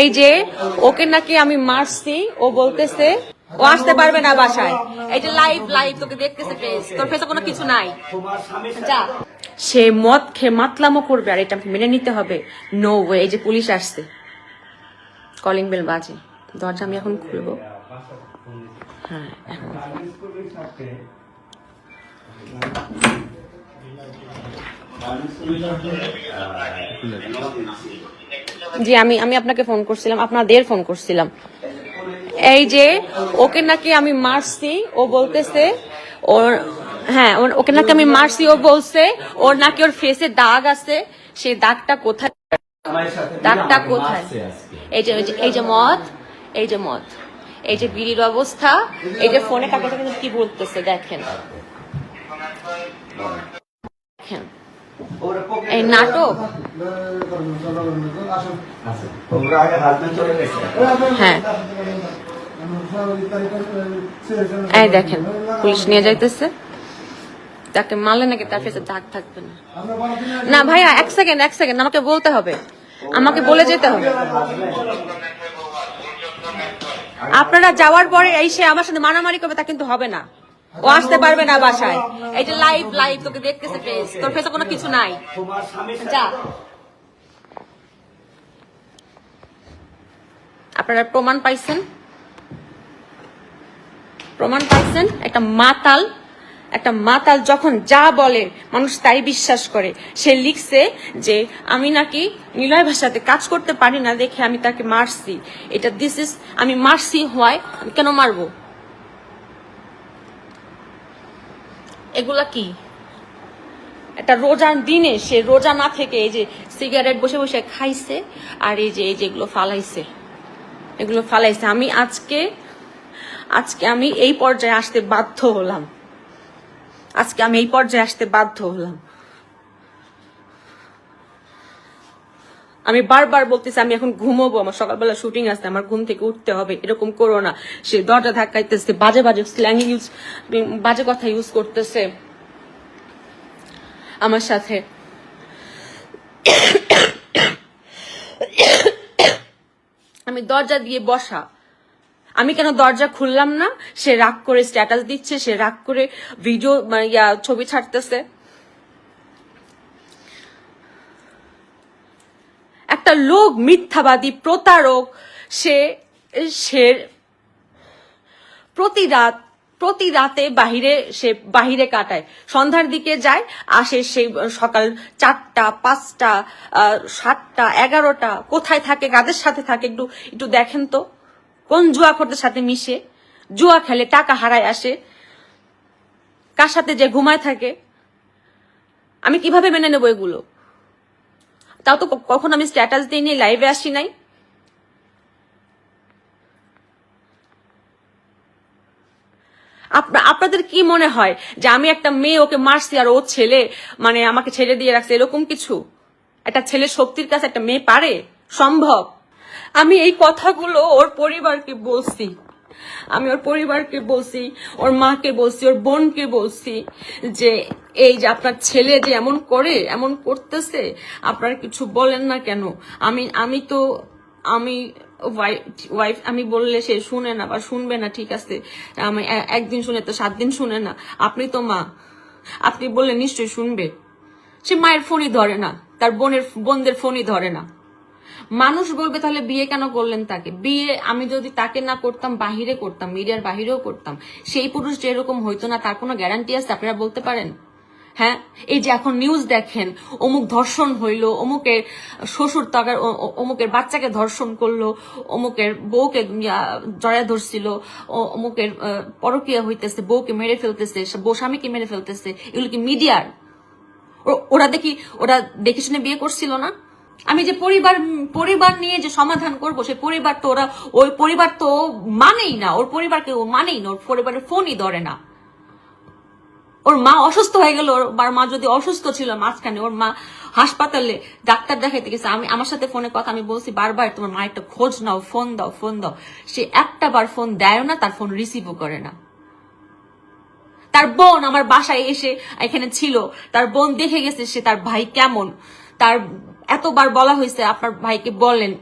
এই যে, ওকে নাকি আমি মারছি, ও বলতেছে, ও আসতে পারবে না বাসায়। এই যে লাইভ লাইভ তোকে দেখতেছে তোর ফেসে কোনো কিছু নাই। যা। সে মদ খেয়ে মাতলামো করবে, আর এটা মেনে নিতে হবে। নো ওয়ে এই যে পুলিশ আসছে। কলিং বেল বাজে। দরজা আমি এখন খুলবো। হ্যাঁ জি, আমি আমি আপনাকে ফোন করছিলাম, আপনাদের ফোন করছিলাম। এই যে, ওকে নাকি আমি মারছি, ও বলতেছে, ওর হ্যাঁ ওকে নাকি আমি মারছি, ও বলছে, ওর নাকি ওর ফেসে দাগ আছে, সেই দাগটা কোথায়? দাগটা কোথায়? এই যে, এই যে- মদ, এই যে মদ, এই যে বিড়ির অবস্থা, এই যে ফোনে কাকে কি বলতেছে, দেখেন। দেখেন। এই নাটক? হ্যাঁ। এই দেখেন, পুলিশ নিয়ে যাইতেছে। তাকে মারলে নাকি তার ফেসে দাগ থাকবে না। না ভাইয়া, এক সেকেন্ড এক সেকেন্ড, আমাকে বলতে হবে। আমাকে বলে যেতে হবে। আপনারা যাওয়ার পরে এই সে আমার সাথে মারামারি করবে তা কিন্তু হবে না। ও আসতে পারবে না বাসায়। লাইভ লাইভ তোকে দেখতেছে ফেস তোর ফেসে কোনো কিছু নাই। যা। আপনারা প্রমাণ পাইছেন? প্রমাণ পাইছেন? একটা মাতাল একটা মাতাল যখন যা বলে, মানুষ তাই বিশ্বাস করে। সে লিখছে যে, আমি নাকি নিলয় ভাষাতে কাজ করতে পারি না দেখে আমি তাকে মারছি। এটা দিস ইস আমি মারছি হয় কেন মারবো? এগুলা কি? একটা রোজার দিনে সে রোজা না থেকে এই যে সিগারেট বসে বসে খাইছে আর এই যে, এই যেগুলো ফালাইছে। এগুলো ফালাইছে। আমি আজকে আজকে আমি এই পর্যায়ে আসতে বাধ্য হলাম। আজকে আমি এই পর্যায়ে আসতে বাধ্য হলাম। আমি বারবার বলতেছি, আমি এখন ঘুমোবো, আমার সকালবেলা শুটিং আসতে আমার ঘুম থেকে উঠতে হবে, এরকম করো না। সে দরজা ধাক্কাইতেছে, বাজে বাজে স্ল্যাং ইউজ বাজে কথা ইউজ করতেছে আমার সাথে। আমি দরজা দিয়ে বসা। আমি কেন দরজা খুললাম না? সে রাগ করে স্ট্যাটাস দিচ্ছে, সে রাগ করে ভিডিও মানে ছবি ছাড়তেছে। একটা লোক মিথ্যাবাদী, প্রতারক, সে সে প্রতি রাত, প্রতি রাতে বাহিরে, সে বাহিরে কাটায়। সন্ধ্যার দিকে যায়, আসে সেই সকাল চারটা, পাঁচটা সাতটা, এগারোটা, কোথায় থাকে, কাদের সাথে থাকে, একটু একটু দেখেন তো। কোন জুয়া খোরদের সাথে মিশে? জুয়া খেলে টাকা হারায় আসে। কার সাথে যে ঘুমায় থাকে? আমি কীভাবে মেনে নেব এগুলো? তাও তো কখন আমি স্ট্যাটাস দিই নি লাইভে আসি নাই। আপনা- আপনাদের কি মনে হয় যে আমি একটা মেয়ে, ওকে মারছি আর ও ছেলে মানে আমাকে ছেড়ে দিয়ে রাখছে, এরকম কিছু? একটা ছেলে শক্তির কাছে একটা মেয়ে পারে? সম্ভব। আমি এই কথাগুলো ওর পরিবারকে বলছি। আমি ওর পরিবারকে বলছি, ওর মাকে বলছি, ওর বোনকে বলছি যে, এই যে আপনার ছেলে যে এমন করে, এমন করতেছে, আপনারা কিছু বলেন না কেন? আমি আমি তো, আমি ওয়াইফ আমি বললে সে শুনে না বা শুনবে না, ঠিক আছে? আমি একদিন শুনে তো সাত দিন শুনে না। আপনি তো মা, আপনি বললে নিশ্চয়ই শুনবে। সে মায়ের ফোনই ধরে না, তার বোনের, বোনদের ফোনই ধরে না। মানুষ বলবে, তাহলে বিয়ে কেন করলেন তাকে? বিয়ে আমি যদি তাকে না করতাম, বাহিরে করতাম, মিডিয়ার বাহিরেও করতাম, সেই পুরুষ যেরকম হইতো না, তার কোনো গ্যারান্টি আছে আপনারা বলতে পারেন? হ্যাঁ? এই যে এখন নিউজ দেখেন, অমুক ধর্ষণ হইল অমুকের শ্বশুর তাকার অমুকের বাচ্চাকে ধর্ষণ করল, অমুকের বউকে জড়ায় ধরছিল অমুকের পরকীয়া হইতেছে, বউকে মেরে ফেলতেছে বউ স্বামীকে মেরে ফেলতেছে, এগুলো কি মিডিয়ার? ওরা দেখি, ওরা দেখে শুনে বিয়ে করছিল না? আমি যে পরিবার পরিবার নিয়ে যে সমাধান করব সেই পরিবার তো ওরা, ওই পরিবার তো মানেই না, ওর পরিবারকে ও মানেই না, ওর পরিবারের ফোনই ধরে না। ওর মা অসুস্থ হয়ে গেল, ওর মা যদি অসুস্থ ছিল মাঝখানে, ওর মা হাসপাতালে ডাক্তার দেখাইতে গেছে। আমি, আমার সাথে ফোনে কথা, আমি বলছি, বারবার তোমার মা একটা খোঁজ নাও, ফোন দাও ফোন দাও। সে একটা বার ফোন দেয় না, তার ফোন রিসিভও করে না। তার বোন আমার বাসায় এসে এখানে ছিল, তার বোন দেখে গেছে সে তার ভাই কেমন, তার এতবার বলা হয়েছে, আপনার ভাইকে বলেন,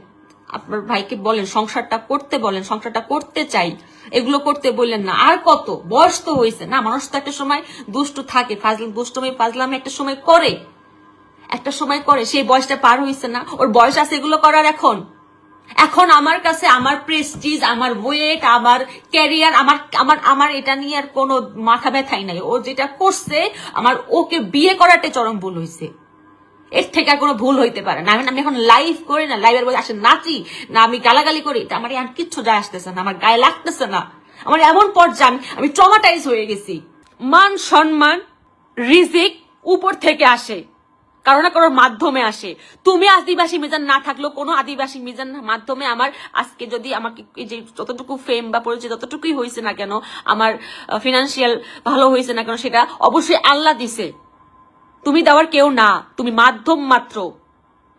আপনার ভাইকে বলেন, সংসারটা করতে বলেন, সংসারটা করতে চাই, এগুলো করতে বললেন না। আর কত? বয়স তো হয়েছে না? মানুষ তো একটা সময় দুষ্টু থাকে, ফাজল, দুষ্টমি, ফাজলামি একটা সময় করে। একটা সময় করে, সেই বয়সটা পার হয়েছে না। ওর বয়স আছে এগুলো করার এখন? এখন আমার কাছে আমার প্রেস্টিজ আমার ওয়েট আমার ক্যারিয়ার আমার আমার আমার এটা নিয়ে আর কোনো মাথা ব্যথাই নাই। ও যেটা করছে, আমার ওকে বিয়ে করাতে চরম ভুল হয়েছে এর থেকে আর কোনো ভুল হইতে পারে না। আমি এখন লাইভ করি না লাইভের বসে আসে নাচি, না আমি গালাগালি করি, তা আমার আর কিচ্ছু যায় আসতেছে না, আমার গায়ে লাগতেছে না। আমার এমন পর্যায়ে আমি ট্রমাটাইজ হয়ে গেছি। মান সম্মান, রিজিক উপর থেকে আসে, কারও না কারোর মাধ্যমে আসে। তুমি আদিবাসী মিজান না থাকলেও কোনো আদিবাসী মিজান মাধ্যমে আমার আজকে যদি আমাকে যে যতটুকু ফেম বা পরিচয় যতটুকুই হয়েছে না কেন, আমার ফিনান্সিয়াল ভালো হয়েছে না কেন, সেটা অবশ্যই আল্লাহ দিছে। তুমি দেওয়ার কেউ না, তুমি মাধ্যম মাত্র।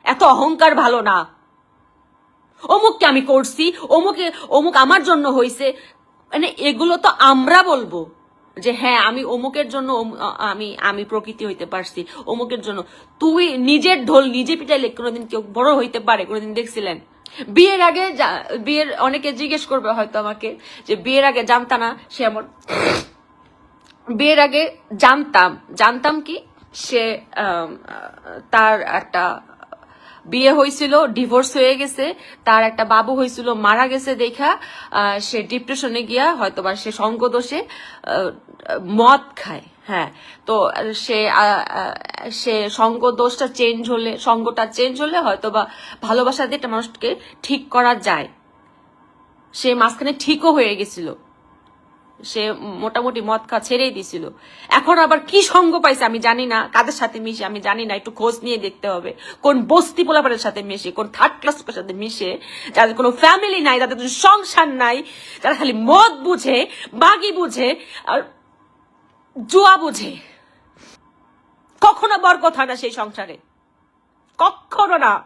এত অহংকার ভালো না। অমুককে আমি করছি, অমুকে, অমুক আমার জন্য হয়েছে মানে এগুলো তো আমরা বলব যে হ্যাঁ আমি অমুকের জন্য আমি আমি প্রকৃতি হইতে পারছি, অমুকের জন্য। তুই নিজের ঢোল নিজে পিটাইলে কোনোদিন কেউ বড় হইতে পারে, কোনোদিন দেখছিলেন? বিয়ের আগে বিয়ের অনেকে জিজ্ঞেস করবে হয়তো আমাকে যে, বিয়ের আগে জানতা না সে এমন। বিয়ের আগে জানতাম। জানতাম কি? সে তার একটা বিয়ে হয়েছিল ডিভোর্স হয়ে গেছে, তার একটা বাবু হয়েছিল, মারা গেছে দেখা সে ডিপ্রেশনে গিয়া হয়তো বা সে সঙ্গ দোষে মদ খায় হ্যাঁ। তো সে সে সঙ্গ দোষটা চেঞ্জ হলে সঙ্গটা চেঞ্জ হলে হয়তো বা ভালোবাসা দিয়ে একটা মানুষকে ঠিক করা যায়। সে মাঝখানে ঠিকও হয়ে গেছিল। সে মোটামুটি মদ খা ছেড়েই দিছিল। এখন আবার কি সঙ্গ পাইছে আমি জানি না। কাদের সাথে মিশে আমি জানি না। একটু খোঁজ নিয়ে দেখতে হবে। কোন বস্তি পোলাপারের সাথে মিশে, কোন থার্ড ক্লাস সাথে মিশে, যাদের কোনো ফ্যামিলি নাই কোনো সংসার নাই, যারা খালি মদ বুঝে, বাগি বুঝে, আর জুয়া বুঝে। কখনো বর কথা না সেই সংসারে। কখনো না।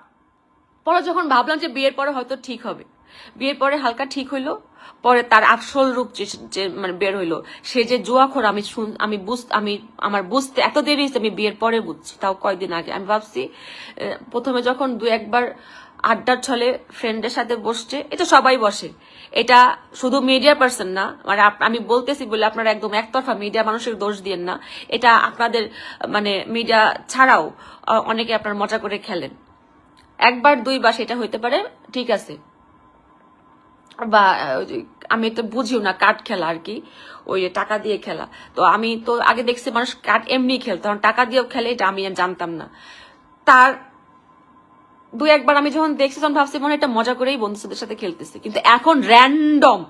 পরে যখন ভাবলাম যে বিয়ের পরে হয়তো ঠিক হবে। বিয়ের পরে হালকা ঠিক হইল, পরে তার আসল রূপ যে মানে বের হইল, সে যে জুয়াখোর আমি শুন, আমি বুঝ, আমি, আমার বুঝতে এত দেরি হয়েছে, আমি বিয়ের পরে বুঝছি, তাও কয়দিন আগে। আমি ভাবছি প্রথমে যখন দু একবার আড্ডার ছলে ফ্রেন্ডের সাথে বসছে এটা সবাই বসে। এটা শুধু মিডিয়া পার্সন না মানে আমি বলতেছি বলে আপনারা একদম একতরফা মিডিয়া মানুষের দোষ দিয়েন না। এটা আপনাদের মানে মিডিয়া ছাড়াও অনেকে আপনার মজা করে খেলেন। একবার দুইবার সেটা হইতে পারে, ঠিক আছে। বা আমি তো বুঝিও না কার্ড খেলা আর কি, ওই টাকা দিয়ে খেলা। তো আমি তো আগে দেখছি মানুষ কার্ড এমনি খেলতো, কারণ টাকা দিয়েও খেলে এটা আমি জানতাম না। তার দু একবার আমি যখন দেখছি, তখন ভাবছি মনে এটা মজা করেই বন্ধুদের সাথে খেলতেছি। কিন্তু এখন র্যান্ডম